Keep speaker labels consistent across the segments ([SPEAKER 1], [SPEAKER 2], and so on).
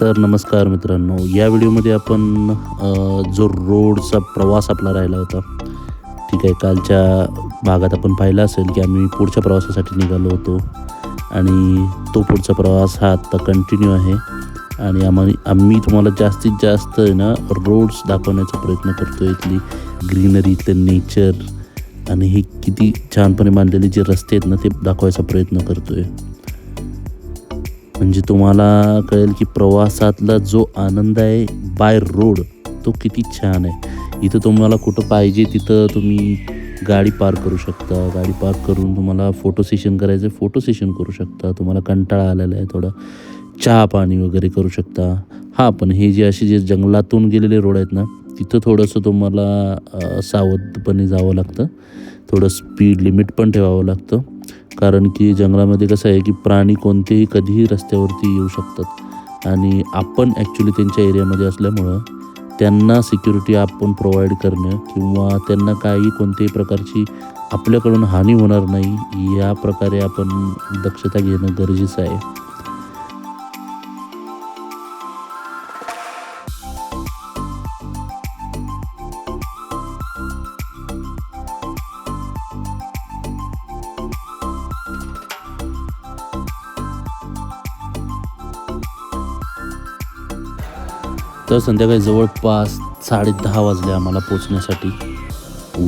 [SPEAKER 1] तर नमस्कार मित्रांनो. या व्हिडिओमध्ये आपण जो रोडचा प्रवास आपला राहिला होता ठीक आहे कालच्या भागात आपण पाहिलं असेल की आम्ही पुढच्या प्रवासासाठी निघालो होतो. आणि तो पुढचा प्रवास हा आत्ता कंटिन्यू आहे. आणि आम्ही आम्ही तुम्हाला जास्तीत जास्त आहे ना रोड्स दाखवण्याचा प्रयत्न करतो इथली. ग्रीनरी इथलं नेचर आणि हे किती छानपणे बांधलेले जे रस्ते आहेत ना ते दाखवायचा प्रयत्न करतो आहे म्हणजे तुम्हाला कळेल की प्रवासातला जो आनंद आहे बाय रोड तो किती छान आहे. इथं तुम्हाला कुठं पाहिजे तिथं तुम्ही गाडी पार्क करू शकता. गाडी पार्क करून तुम्हाला फोटो सेशन करायचं फोटो सेशन करू शकता. तुम्हाला कंटाळा आलेला आहे थोडा. चहा पाणी वगैरे करू शकता. हां पण हे जे असे जे जंगलातून गेलेले रोड आहेत ना तिथं थोडंसं तुम्हाला सावधपणे जावं लागतं. थोडं स्पीड लिमिट पण ठेवावं लागतं. कारण की जंगलामध्ये कसं आहे की प्राणी कोणतेही कधीही रस्त्यावरती येऊ शकतात. आणि आपण ॲक्च्युली त्यांच्या एरियामध्ये असल्यामुळं त्यांना सिक्युरिटी आपण प्रोव्हाइड करणं किंवा त्यांना काही कोणत्याही प्रकारची आपल्याकडून हानी होणार नाही या प्रकारे आपण दक्षता घेणं गरजेचं आहे. तर संध्याकाळी जवळपास साडे दहा वाजले आम्हाला पोचण्यासाठी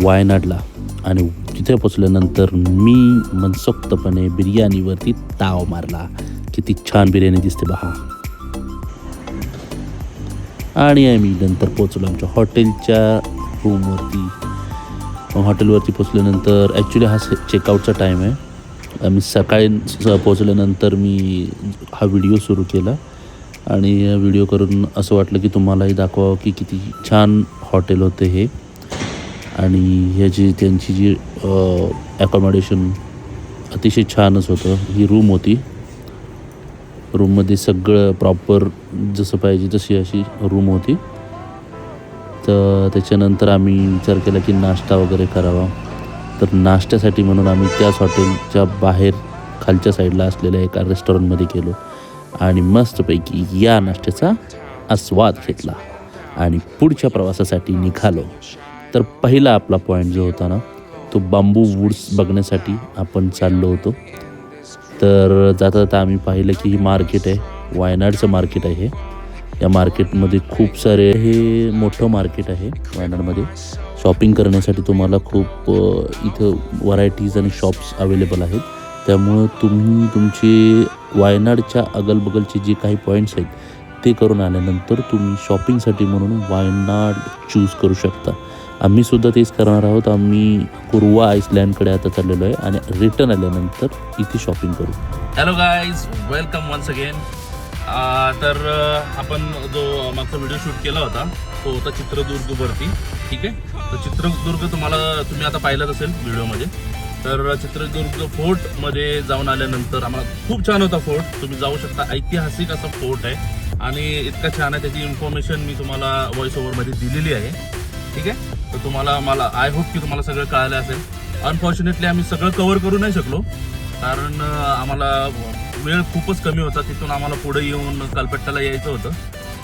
[SPEAKER 1] वायनाडला. आणि तिथे पोचल्यानंतर मी मनसोक्तपणे बिर्याणीवरती ताव मारला. किती छान बिर्याणी दिसते बहा आणि आम्ही नंतर पोचलो आमच्या हॉटेलच्या रूमवरती. हॉटेलवरती पोचल्यानंतर ॲक्च्युली हा चेकआउटचा टाईम आहे. आम्ही सकाळी पोचल्यानंतर मी हा व्हिडिओ सुरू केला. आणि व्हिडिओ करून असं वाटलं की तुम्हालाही दाखवावं की किती छान हॉटेल होते हे. आणि ह्याची त्यांची जी ॲकॉमोडेशन अतिशय छानच होतं. ही रूम होती. रूममध्ये सगळं प्रॉपर जसं पाहिजे तशी अशी रूम होती. तर त्याच्यानंतर आम्ही विचार केला की नाश्ता वगैरे करावा. तर नाश्त्यासाठी म्हणून आम्ही त्याच हॉटेलच्या बाहेर खालच्या साईडला असलेल्या एका रेस्टॉरंटमध्ये गेलो. आणि मस्तपैकी या नाश्त्याचा आस्वाद घेतला. आणि पुढच्या प्रवासासाठी निघालो. तर पहिला आपला पॉईंट जो होता ना तो बांबू वूड्स बघण्यासाठी आपण चाललो होतो. तर जाता जाता आम्ही पाहिलं की ही मार्केट आहे. वायनाडचं मार्केट आहे हे. या मार्केटमध्ये खूप सारे हे मोठं मार्केट आहे वायनाडमध्ये. शॉपिंग करण्यासाठी तुम्हाला खूप इथं व्हरायटीज आणि शॉप्स अवेलेबल आहेत. त्यामुळं तुम्ही तुमचे वायनाडच्या अगलबगलचे जे काही पॉईंट्स आहेत ते करून आल्यानंतर तुम्ही शॉपिंगसाठी म्हणून वायनाड चूज करू शकता. आम्ही सुद्धा तेच करणार आहोत. आम्ही कुर्वा आईसलँडकडे आता चाललेलो आहे आणि रिटर्न आल्यानंतर इथे शॉपिंग करू.
[SPEAKER 2] Hello guys welcome once again तर आपण जो मागचा व्हिडिओ शूट केला होता तो होता चित्रदुर्गवरती. ठीक आहे? तर चित्रदुर्ग तुम्हाला तुम्ही आता पाहिलाच असेल व्हिडिओमध्ये तर चित्रदुर्ग फोर्टमध्ये जाऊन आल्यानंतर आम्हाला खूप छान होता फोर्ट. तुम्ही जाऊ शकता. ऐतिहासिक असा फोर्ट आहे. आणि इतका छान आहे त्याची इन्फॉर्मेशन मी तुम्हाला व्हॉइस ओव्हरमध्ये दिलेली आहे. ठीक आहे? तर तुम्हाला मला आय होप की तुम्हाला सगळं कळालं असेल. अनफॉर्च्युनेटली आम्ही सगळं कव्हर करू नाही शकलो. कारण आम्हाला वेळ खूपच कमी होता. तिथून आम्हाला पुढे येऊन कलपेट्टाला यायचं होतं.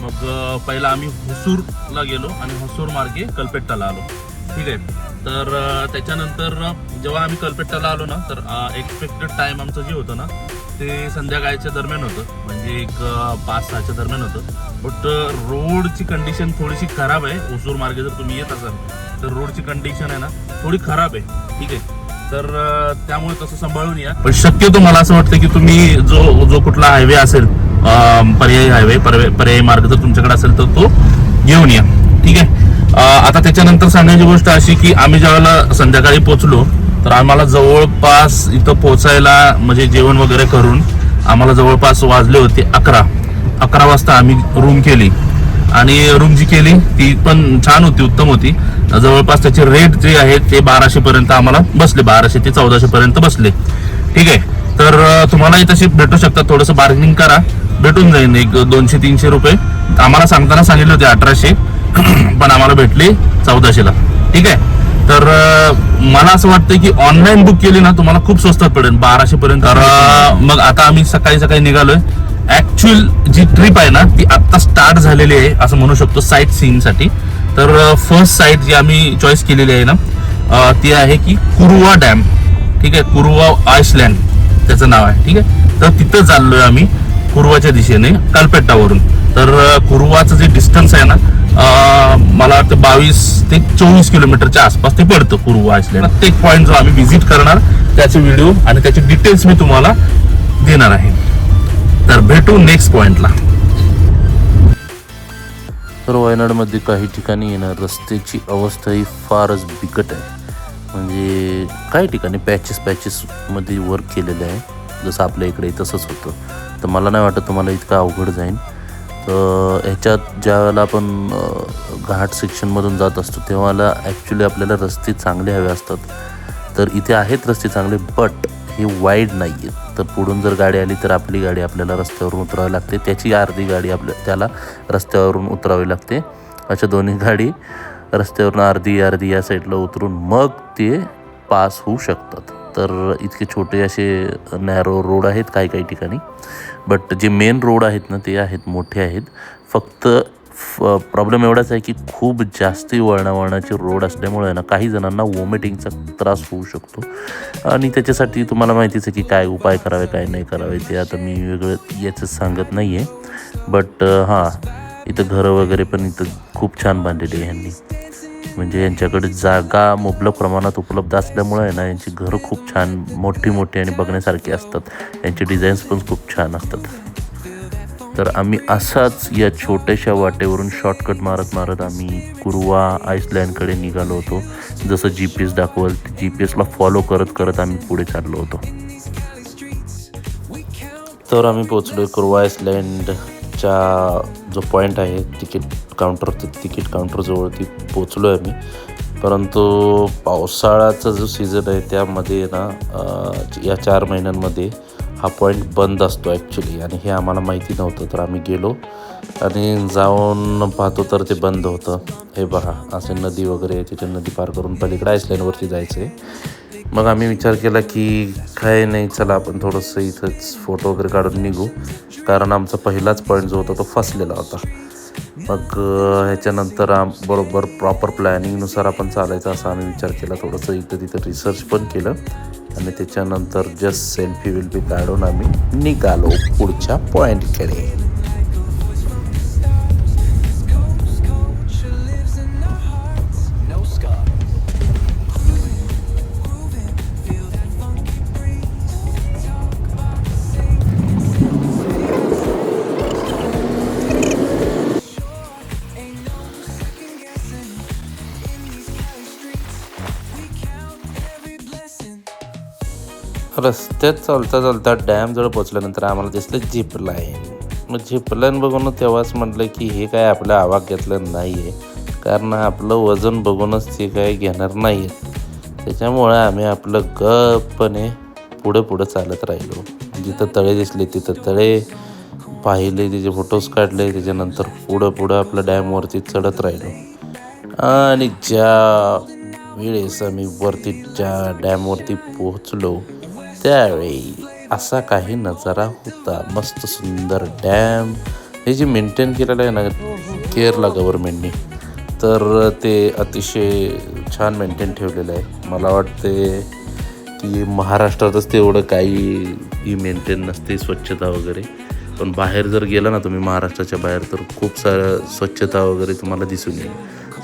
[SPEAKER 2] मग पहिला आम्ही हुसूरला गेलो आणि हुसूर मार्गे कलपेट्टाला आलो. ठीक आहे? तर त्याच्यानंतर जेव्हा आम्ही कलपेट्टाला आलो ना तर एक्सपेक्टेड टाईम आमचं जे होतं ना ते संध्याकाळच्या दरम्यान होतं. म्हणजे एक पाच सहाच्या दरम्यान होतं. बट रोडची कंडिशन थोडीशी खराब आहे. ओसूर मार्गे जर तुम्ही येत असाल तर रोडची कंडिशन आहे ना थोडी खराब आहे. ठीक आहे? तर त्यामुळे तसं सांभाळून या. पण शक्यतो मला असं वाटतं की तुम्ही जो जो कुठला हायवे असेल पर्यायी हायवे पर्यायी मार्ग जर तुमच्याकडे असेल तर तो घेऊन या. आता त्याच्यानंतर सांगायची गोष्ट अशी की आम्ही ज्यावेळेला संध्याकाळी पोचलो तर आम्हाला जवळपास इथं पोचायला म्हणजे जेवण वगैरे करून आम्हाला जवळपास वाजले होते अकरा. अकरा वाजता आम्ही रूम केली. आणि रूम जी केली ती पण छान होती उत्तम होती. जवळपास त्याचे रेट जे आहेत ते बाराशे पर्यंत आम्हाला बसले बाराशे ते चौदाशे पर्यंत बसले. ठीक आहे? तर तुम्हालाही तशी भेटू शकतात. थोडंसं बार्गेनिंग करा. भेटून जाईल एक दोनशे तीनशे रुपये. आम्हाला सांगताना सांगितले होते अठराशे. पण आम्हाला भेटली चौदाशेला. ठीक आहे? तर मला असं वाटतं की ऑनलाईन बुक केली ना तुम्हाला खूप स्वस्तात पडेल. बाराशे पर्यंत. तर मग आता आम्ही सकाळी सकाळी निघालोय. ऍक्च्युअल जी ट्रिप आहे ना ती आत्ता स्टार्ट झालेली आहे असं म्हणू शकतो साईट सीनसाठी साठी. तर फर्स्ट साईट जी आम्ही चॉईस केलेली आहे ना ती आहे की कुरुवा डॅम ठीक आहे? कुरुवा आयसलँड त्याचं नाव आहे. ठीक आहे? तर तिथं चाललोय आम्ही कुरुवाच्या दिशेने कालपेट्टावरून तर कुरुवाचं जे डिस्टन्स आहे ना मला वाटतं बावीस ते चोवीस किलोमीटरच्या आसपास ते पडतं कुरुवा आईसलँड प्रत्येक पॉईंट जो आम्ही व्हिजिट करणार त्याचे व्हिडिओ आणि त्याचे डिटेल्स मी तुम्हाला देणार आहे. तर भेटू नेक्स्ट पॉईंटला
[SPEAKER 1] तर वायनाडमध्ये काही ठिकाणी येणार रस्त्याची अवस्था ही फारच बिकट आहे. म्हणजे काही ठिकाणी पॅचेस पॅचेसमध्ये वर्क केलेले आहे. जसं आपल्या इकडे तसंच होतं. तर मला नाही वाटत तुम्हाला इतकं अवघड जाईल. तर ह्याच्यात ज्या वेळेला आपण घाट सेक्शनमधून जात असतो तेव्हाला ॲक्च्युली आपल्याला रस्ते चांगले हवे असतात. तर इथे आहेत रस्ते चांगले बट हे वाईड नाही आहेत तर पुढून जर गाडी आली तर आपली गाडी आपल्याला रस्त्यावरून उतरावी लागते. त्याची अर्धी गाडी आपल्या त्याला रस्त्यावरून उतरावी लागते. अशा दोन्ही गाडी रस्त्यावरून अर्धी अर्धी या साईडला उतरून मग ते पास होऊ शकतात. तर इतके छोटे असे नॅरो रोड आहेत काही काही ठिकाणी. बट जे मेन रोड आहेत ना ते आहेत मोठे आहेत. फक्त प्रॉब्लेम एवढाच आहे की खूप जास्ती वळणावळणाचे रोड असल्यामुळे ना काही जणांना वॉमिटिंगचा त्रास होऊ शकतो. आणि त्याच्यासाठी तुम्हाला माहितीच आहे की काय उपाय करावे काय नाही करावे ते आता मी वेगळं याचं सांगत नाही आहे बट हां इथं घरं वगैरे पण इथं खूप छान बांधलेली आहे ह्यांनी. म्हणजे यांच्याकडे जागा मुबलक प्रमाणात उपलब्ध असल्यामुळे आहे ना यांची घरं खूप छान मोठी मोठी आणि बघण्यासारखी असतात. यांचे डिझाईन्स पण खूप छान असतात. तर आम्ही असाच या छोट्याशा वाटेवरून शॉर्टकट मारत मारत आम्ही कुरवा आईसलँडकडे निघालो होतो. जसं जी पी एस दाखवल जी पी एसला फॉलो करत करत आम्ही पुढे चाललो होतो. तर आम्ही पोचलो कुरवा आईसलँड आईसलँडच्या जो पॉईंट आहे तिकीट काउंटर तिकीट काउंटरजवळ ती पोचलो आहे आम्ही. परंतु पावसाळ्याचा जो सीझन आहे त्यामध्ये ना या चार महिन्यांमध्ये हा पॉईंट बंद असतो ॲक्च्युली आणि हे आम्हाला माहिती नव्हतं तर आम्ही गेलो आणि जाऊन पाहतो तर ते बंद होतं. हे बघा असे नदी वगैरे आहे, तिथे नदी पार करून पलीकडे आईसलँडवरती जायचं आहे मग आम्ही विचार केला की काय नाही चला आपण थोडंसं इथंच फोटो वगैरे काढून निघू. कारण आमचा पहिलाच पॉईंट जो होता तो फसलेला होता. मग ह्याच्यानंतर आम बरोबर प्रॉपर प्लॅनिंगनुसार आपण चालायचा असा आम्ही विचार केला. थोडंसं इथं तिथं रिसर्च पण केलं. आणि त्याच्यानंतर जस्ट सेल्फी विल्फी काढून आम्ही निघालो पुढच्या पॉईंटकडे रस्त्यात चालता चालता डॅमजवळ पोचल्यानंतर आम्हाला दिसलं झिप लाईन. मग झिप लाईन बघून तेव्हाच म्हटलं की हे काय आपल्या घेतलं नाही आहे कारण आपलं वजन बघूनच ते काय घेणार नाही आहेत त्याच्यामुळे आम्ही आपलं गप्पने पुढं पुढं चालत राहिलो. जिथं तळे दिसले तिथं तळे. पाहिले त्याचे फोटोज काढले त्याच्यानंतर पुढं पुढं आपलं डॅमवरती चढत राहिलो. आणि ज्या वेळेस आम्ही वरती ज्या डॅमवरती पोहोचलो त्यावेळी असा काही नजारा होता. मस्त सुंदर डॅम. हे जे मेंटेन केलेलं आहे ना केरला गव्हर्मेंटने तर ते अतिशय छान मेंटेन ठेवलेलं आहे. मला वाटते की महाराष्ट्रातच तेवढं काही मेंटेन नसते स्वच्छता वगैरे. पण बाहेर जर गेला ना तुम्ही महाराष्ट्राच्या बाहेर तर खूप सारं स्वच्छता वगैरे तुम्हाला दिसून येईल.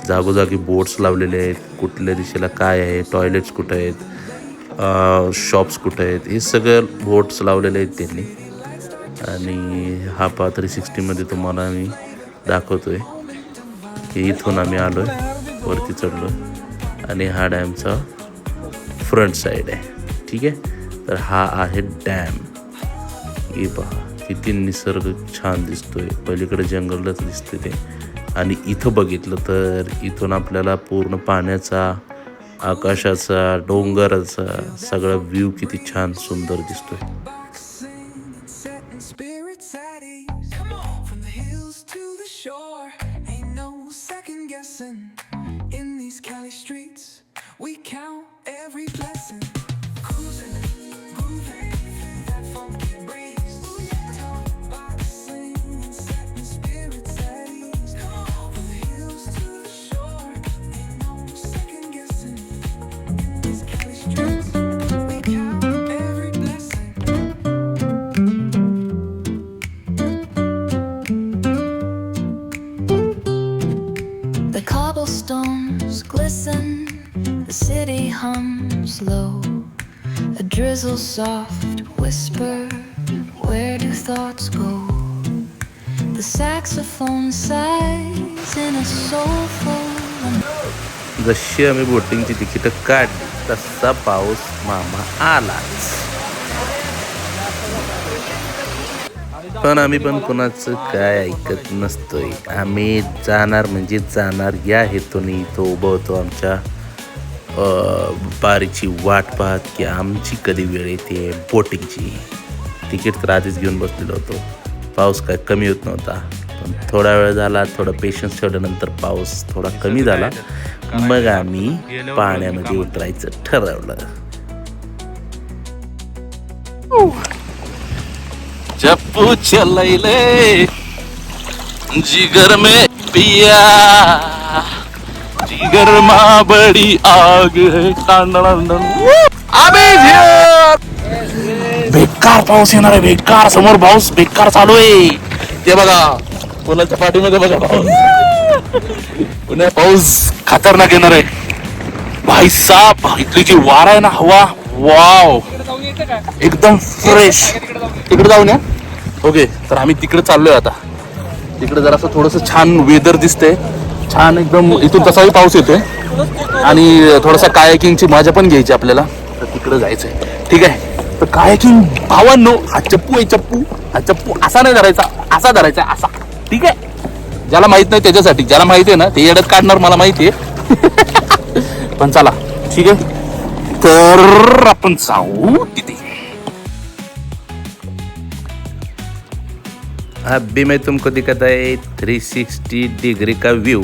[SPEAKER 1] जागोजागी बोट्स लावलेले आहेत. कुठल्या दिशेला काय आहे? टॉयलेट्स कुठं आहेत? शॉप्स कुठं आहेत? हे सगळं बोट्स लावलेले आहेत त्यांनी. आणि हा पा थ्री सिक्स्टीमध्ये तुम्हाला मी दाखवतो आहे की इथून आम्ही आलो आहे वरती चढलो आणि हा डॅमचा फ्रंट साईड आहे. ठीक आहे? तर हा आहे डॅम. हे पहा किती निसर्ग छान दिसतोय. पलीकडे जंगलच दिसते ते. आणि इथं बघितलं तर इथून आपल्याला पूर्ण पाण्याचा आकाशाचा डोंगराचा सगळा व्ह्यू किती छान सुंदर दिसतोय
[SPEAKER 3] setting spirits at no second guessing. In these Cali streets, we count every blessing.
[SPEAKER 4] Comes low, a drizzle soft whisper. Where do thoughts go? The saxophone sighs in a soulful.
[SPEAKER 1] जशी आम्ही बोटिंगची तिकीटं काढली तसा पाऊस मामा आलाच पण आम्ही पण कोणाचं काय ऐकत नसतोय आम्ही जाणार म्हणजे जाणार या हेतूने इथं उभं होतो आमच्या बारीची वाट पाहत की आमची कधी वेळ येते? बोटिंगची. तिकीट तर आधीच घेऊन बसलेलो होतो. पाऊस काय कमी होत नव्हता. पण थोडा वेळ झाला थोडं पेशन्स ठेवल्यानंतर पाऊस थोडा कमी झाला. मग आम्ही पाण्यामध्ये उतरायचं ठरवलं.
[SPEAKER 2] चप्पू चलैले जिगर में पिया. जिगर मा बड़ी आग है बेकार पाऊस येणार आहे बेकार समोर पाऊस बेकार चालू आहे. ते बघा पुण्याच्या पाठीमध्ये बघा पाऊस. पुण्या पाऊस खतरनाक येणार आहे. भाई साप इथली जी वार आहे ना हवा वाव. एकदम फ्रेश तिकडे जाऊन या. ओके तर आम्ही तिकडे चाललोय आता. तिकडे जरासं थोडस छान वेदर दिसतंय. छान एकदम इथून तसाही पाऊस येतोय. आणि थोडासा कायाकिंगची मजा पण घ्यायची आपल्याला. तर तिकडे जायचंय. ठीक आहे. तर कायाकिंग भावांनो हा चप्पू आहे चप्पू. हा चप्पू असा नाही धरायचा असा धरायचा असा. ठीक आहे? ज्याला माहीत नाही त्याच्यासाठी ज्याला माहिती आहे ना ते येड्यात काढणार मला माहिती आहे. पण चला ठीक आहे? तर आपण जाऊ तिथे.
[SPEAKER 1] अभी मैं तुमको दिखाता है 360 डिग्री का व्यू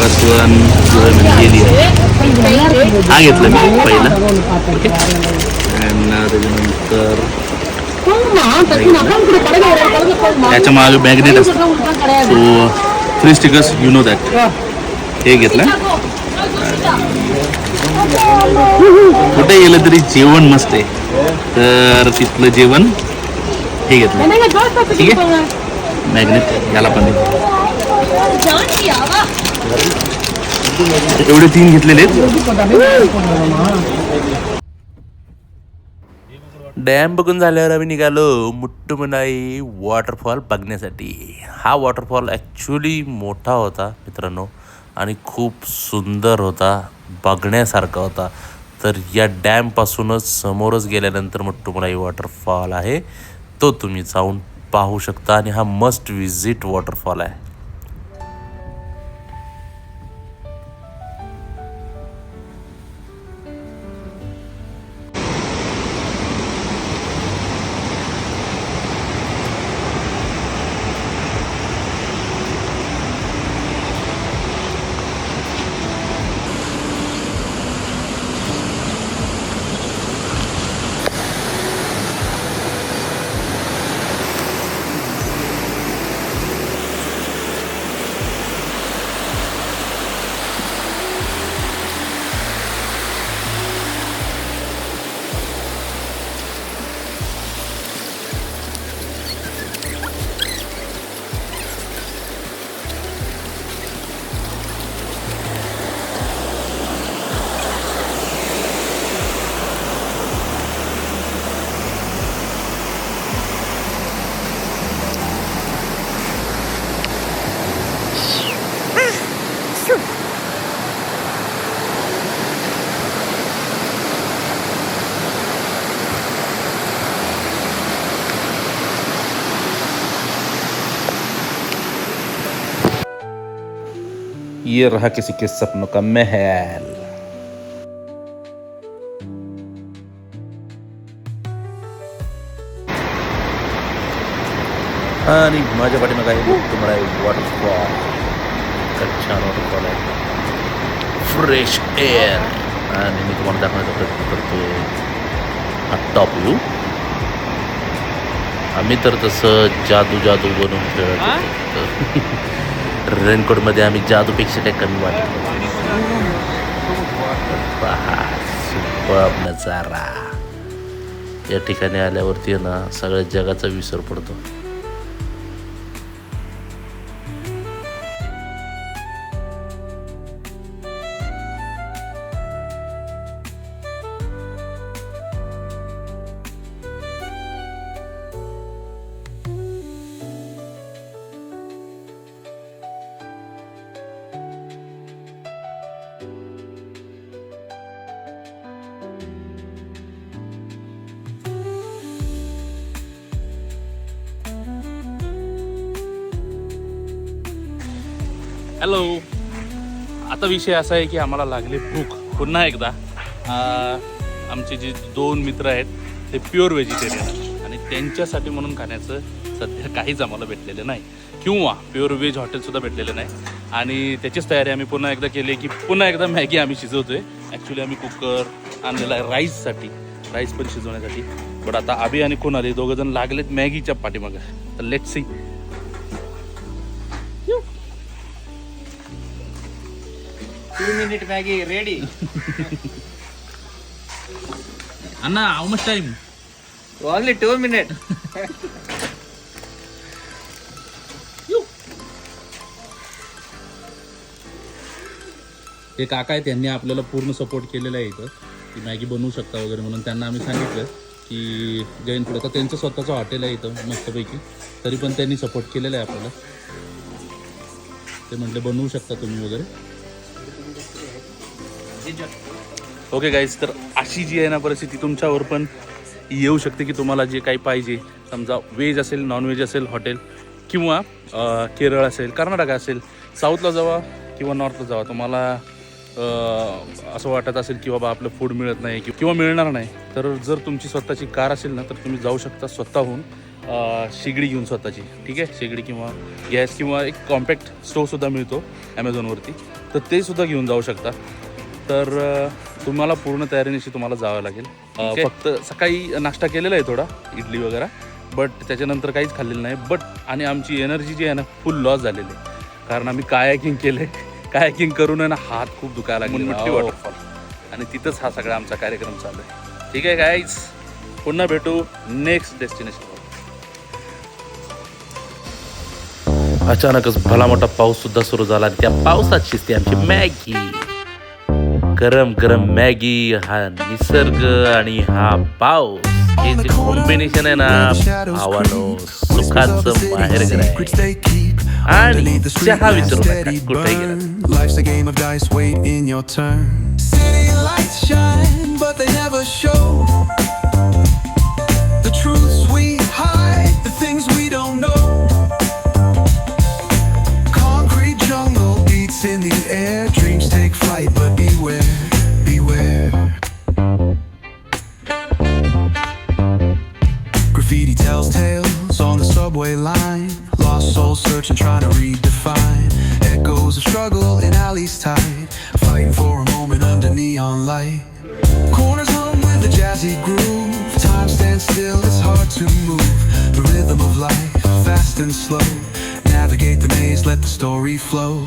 [SPEAKER 1] बसवन गेली. हा घेतला मी पहिला. त्याच्यानंतर त्याच्यामागे मॅग्नेट असतो so three stickers you know that हे घेतलं. कुठे गेलं तरी जेवण मस्त आहे. तर तिथलं जेवण हे घेतलं. ठीक आहे? मॅग्नेट याला पण एवढे तीन घेतलेले डॅम बघून झाल्यावर आम्ही निघालो मुट्टुमनाई वॉटरफॉल बघण्यासाठी. हा वॉटरफॉल ॲक्च्युली मोठा होता मित्रांनो आणि खूप सुंदर होता बघण्यासारखा होता. तर या डॅमपासूनच समोरच गेल्यानंतर मुट्टुमलाई वॉटरफॉल आहे. तो तुम्ही जाऊन पाहू शकता आणि हा मस्ट विजिट वॉटरफॉल आहे.
[SPEAKER 2] ये रहा किसी के सपनों का महल।
[SPEAKER 1] आणि माझ्या पाठीमागे आहे तुम्हाला वॉटरफॉल छान वॉटरफॉल आहे फ्रेश एअर आणि मी तुम्हाला दाखवण्याचा प्रयत्न करतोय हा टॉप व्ह्यू आम्ही तर तसं जादू जादू बनवून खेळत. रेनकोटमध्ये आम्ही जादूपेक्षा काही कमी वाटतो. पहा नजारा. या ठिकाणी आल्यावरती ना सगळ्या जगाचा विसर पडतो.
[SPEAKER 2] हॅलो आता विषय असा आहे की आम्हाला लागले भूक. पुन्हा एकदा आमचे जे दोन मित्र आहेत ते प्युअर व्हेजिटेरियन आणि त्यांच्यासाठी म्हणून खाण्याचं सध्या काहीच आम्हाला भेटलेलं नाही. किंवा प्युअर व्हेज हॉटेलसुद्धा भेटलेलं नाही. आणि त्याचीच तयारी आम्ही पुन्हा एकदा केली की पुन्हा एकदा मॅगी आम्ही शिजवतोय. ॲक्च्युली आम्ही कुकर आणलेला आहे राईससाठी राईस पण शिजवण्यासाठी. बट आता आबी आणि कोण आले दोघं जण लागलेत मॅगीच्या पाठीमागं. तर let see
[SPEAKER 5] Two minute Maggie ready.
[SPEAKER 2] Anna how much time
[SPEAKER 5] Only two minute.
[SPEAKER 2] ते काका आहेत त्यांनी आपल्याला पूर्ण सपोर्ट केलेला आहे इथं. की मॅगी बनवू शकता वगैरे म्हणून त्यांना आम्ही सांगितलं की जैन फूड आता त्यांचं स्वतःचं हॉटेल आहे इथं मस्तपैकी. तरी पण त्यांनी सपोर्ट केलेला आहे आपल्याला. ते म्हटले बनवू शकता तुम्ही वगैरे. ओके गाईज तर अशी जी आहे ना परिस्थिती तुमच्यावर पण येऊ शकते की तुम्हाला जे काही पाहिजे. समजा व्हेज असेल नॉनव्हेज असेल हॉटेल किंवा केरळ असेल कर्नाटक असेल साऊथला जावा किंवा नॉर्थला जावा. तुम्हाला असं वाटत असेल की बाबा आपलं फूड मिळत नाही किंवा मिळणार नाही. तर जर तुमची स्वतःची कार असेल ना तर तुम्ही जाऊ शकता स्वतःहून शेगडी घेऊन स्वतःची. ठीक आहे? शेगडी किंवा गॅस किंवा एक कॉम्पॅक्ट स्टोवसुद्धा मिळतो ॲमेझॉनवरती तर ते सुद्धा घेऊन जाऊ शकता. तर तुम्हाला पूर्ण तयारीनिशी तुम्हाला जावं लागेल. फक्त सकाळी नाश्ता केलेला आहे थोडा इडली वगैरे बट त्याच्यानंतर काहीच खाल्लेलं नाही. बट आणि आमची एनर्जी जी आहे ना फुल लॉस झालेली आहे. कारण आम्ही कायाकिंग केले कायाकिंग करून आहे ना हात खूप दुखायला लागले. वॉटरफॉल आणि तिथंच हा सगळा आमचा कार्यक्रम चालू आहे. ठीक आहे गाईज पुन्हा भेटू नेक्स्ट डेस्टिनेशन
[SPEAKER 1] अचानकच भला मोठा पाऊस सुद्धा सुरू झाला आणि त्या पावसात शिजते आमची मॅगी. गरम गरम मॅगी हा निसर्ग आणि हा पाऊस हे जे कॉम्बिनेशन आहे ना भावानो सुखाचं माहेर आहे आणि चहा विचारू नका कुठे
[SPEAKER 3] Life's a game of dice, wait in your turn. City lights shine, but they never show. Tells tales on the subway line. Lost souls searching, trying to redefine. Echoes of struggle in alleys tight. Fighting for a moment under neon light. Corners hum with a jazzy groove. Time stands still, it's hard to move. The rhythm of life, fast and slow. Navigate the maze, let the story flow.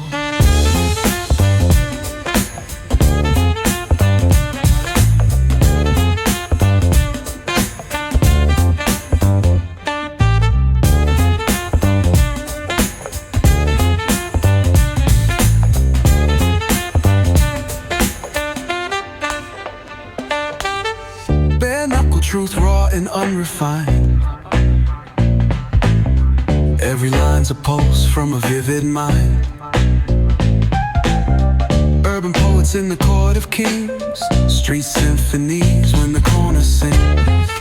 [SPEAKER 3] Truth, raw and unrefined. Every line's a pulse from a vivid mind. Urban poets in the court of kings. Street symphonies when the corner sings.